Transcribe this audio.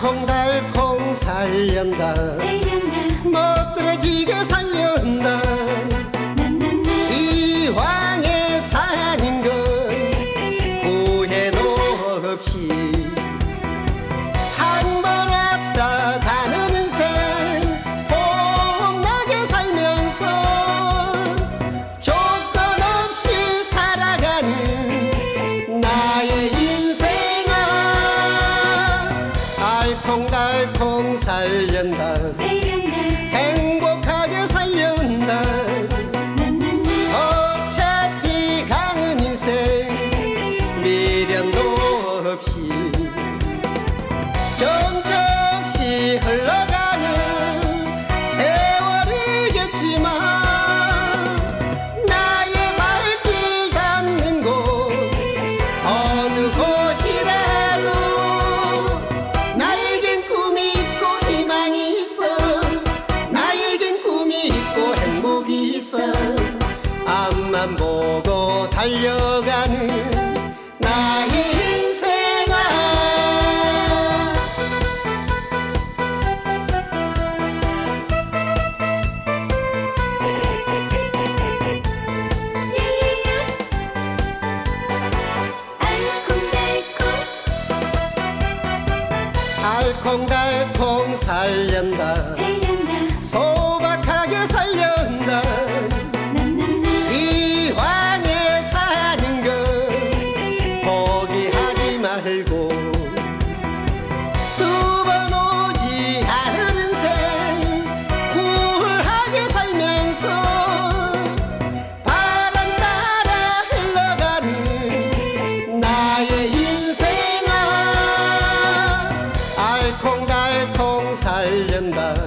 알콩달콩 살련다. 멋들어지게 없이 점점씩 흘러가는 세월이겠지만 나의 발길 닿는 곳 어느 곳이라도 나에겐 꿈이 있고 희망이 있어 나에겐 꿈이 있고 행복이 있어. 앞만 보고 달려 알콩달콩 살렸나 소박하게 살렸다. 이왕에 사는 걸 포기하지 말고 remember